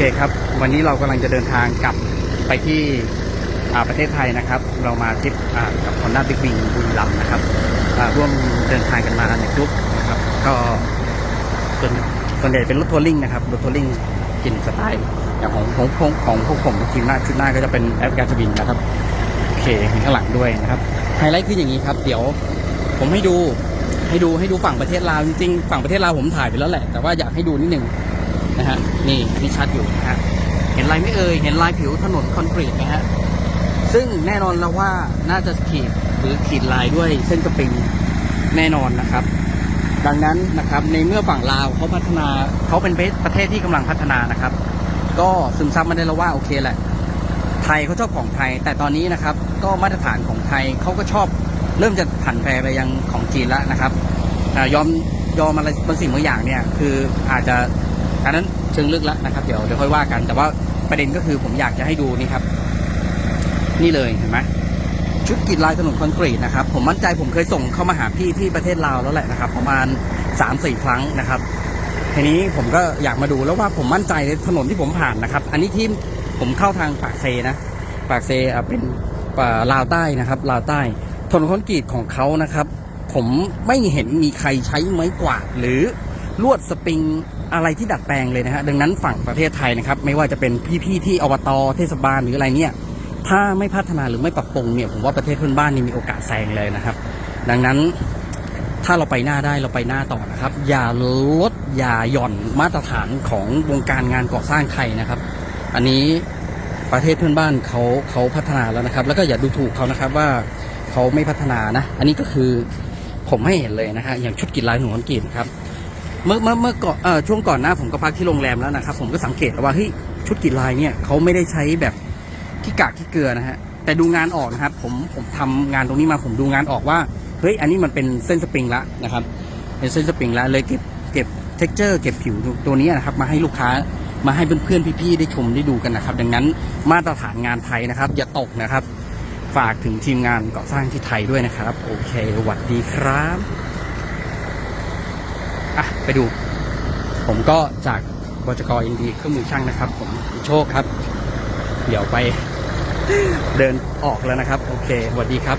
เคครับวันนี้เรากำลังจะเดินทางกลับไปที่อาประเทศไทยนะครับ เรามาทริปกับ Honda Big Wing บุรีรัมนะครับอ่าร่วมเดินทางกันมาในกรุ๊ปนะครับก็ส่วนส่วนใหญ่เป็นรถทัวริงนะครับรถทัวริงกินสไตล์อย่างของของของของพวกผมทีมหน้าชุดหน้าก็จะเป็นแอฟริกาทบินนะครับโอเคเห็นข้างหลังด้วยนะครับไฮไลท์คืออย่างนี้ครับ เดี๋ยวผมให้ดูให้ดูให้ดูฝั่งประเทศลาวจริงๆฝั่งประเทศลาวผมถ่ายไปแล้วแหละแต่ว่าอยากให้ดูนิดนึง นะฮะนี่นี่ชัดอยู่นะฮะเห็นลายไม่เอ่ยเห็นลายผิวถนนคอนกรีตไหมฮะซึ่งแน่นอนแล้วว่าน่าจะขีดหรือขีดลายด้วยเส้นสปริงแน่นอนนะครับ ดังนั้นนะครับในเมื่อฝั่งลาวเขาพัฒนาเขาเป็นประเทศที่กำลังพัฒนานะครับ ก็ซึมซับมาได้แล้วว่าโอเคแหละ ไทยเขาชอบของไทย แต่ตอนนี้นะครับ ก็มาตรฐานของไทยเขาก็ชอบเริ่มจะผันแปรไปยังของจีนแล้วนะครับยอมยอมอะไรบางสิ่งบางอย่างเนี่ยคืออาจจะ อันนั้นเชิงลึกแล้วนะครับเดี๋ยวเดี๋ยวค่อยว่ากัน แต่ว่าประเด็นก็คือผมอยากจะให้ดูนี่ครับ นี่เลยเห็นไหมชุดกรีดลายถนนคอนกรีตนะครับ ผมมั่นใจผมเคยส่งเข้ามาหาพี่ที่ประเทศลาวแล้วแหละนะครับ ประมาณ3าสี่ครั้งนะครับทีนี้ผมก็อยากมาดูแล้วว่าผมมั่นใจในถนนที่ผมผ่านนะครับ อันนี้ที่ผมเข้าทางปากเซนะ ปากเซเป็นปลาวใต้นะครับลาวใต้ถนนคอนกรีตของเขานะครับ ผมไม่เห็นมีใครใช้ไม้กวาดหรือ ลวดสปริงอะไรที่ดัดแปลงเลยนะฮะดังนั้นฝั่งประเทศไทยนะครับ ไม่ว่าจะเป็นพี่ๆที่อบตเทศบาลหรืออะไรเนี่ยถ้าไม่พัฒนาหรือไม่ปรับปรุงเนี่ยผมว่าประเทศเพื่อนบ้านนี่มีโอกาสแซงเลยนะครับ ดังนั้นถ้าเราไปหน้าได้เราไปหน้าต่อนะครับ อย่าลดอย่าหย่อนมาตรฐานของวงการงานก่อสร้างไทยนะครับ อันนี้ประเทศเพื่อนบ้านเขาเขาพัฒนาแล้วนะครับ แล้วก็อย่าดูถูกเขานะครับว่าเขาไม่พัฒนานะ อันนี้ก็คือผมให้เห็นเลยนะฮะอย่างชุดกีฬาหนูคอนกรีตครับ เมื่อเมื่อเมื่อก่อนเอ่อช่วงก่อนหน้าผมก็พักที่โรงแรมแล้วนะครับ ผมก็สังเกตว่าเฮ้ยชุดกีฬาเนี่ยเขาไม่ได้ใช้แบบขี้กากขี้เกลือนะฮะแต่ดูงานออกนะครับผมผมทำงานตรงนี้มาผมดูงานออกว่าเฮ้ยอันนี้มันเป็นเส้นสปริงละนะครับ เป็นเส้นสปริงละเลยเก็บเก็บเท็กเจอร์เก็บผิวตัวนี้นะครับ มาให้ลูกค้ามาให้เพื่อนๆพี่ๆได้ชมได้ดูกันนะครับ ดังนั้นมาตรฐานงานไทยนะครับ อย่าตกนะครับ ฝากถึงทีมงานก่อสร้างที่ไทยด้วยนะครับ โอเคสวัสดีครับ อะไปดู ผมก็จากบจกอินดีเครื่องมือช่างนะครับ ผมโชคครับ เดี๋ยวไปเดินออกแล้วนะครับ โอเคสวัสดีครับ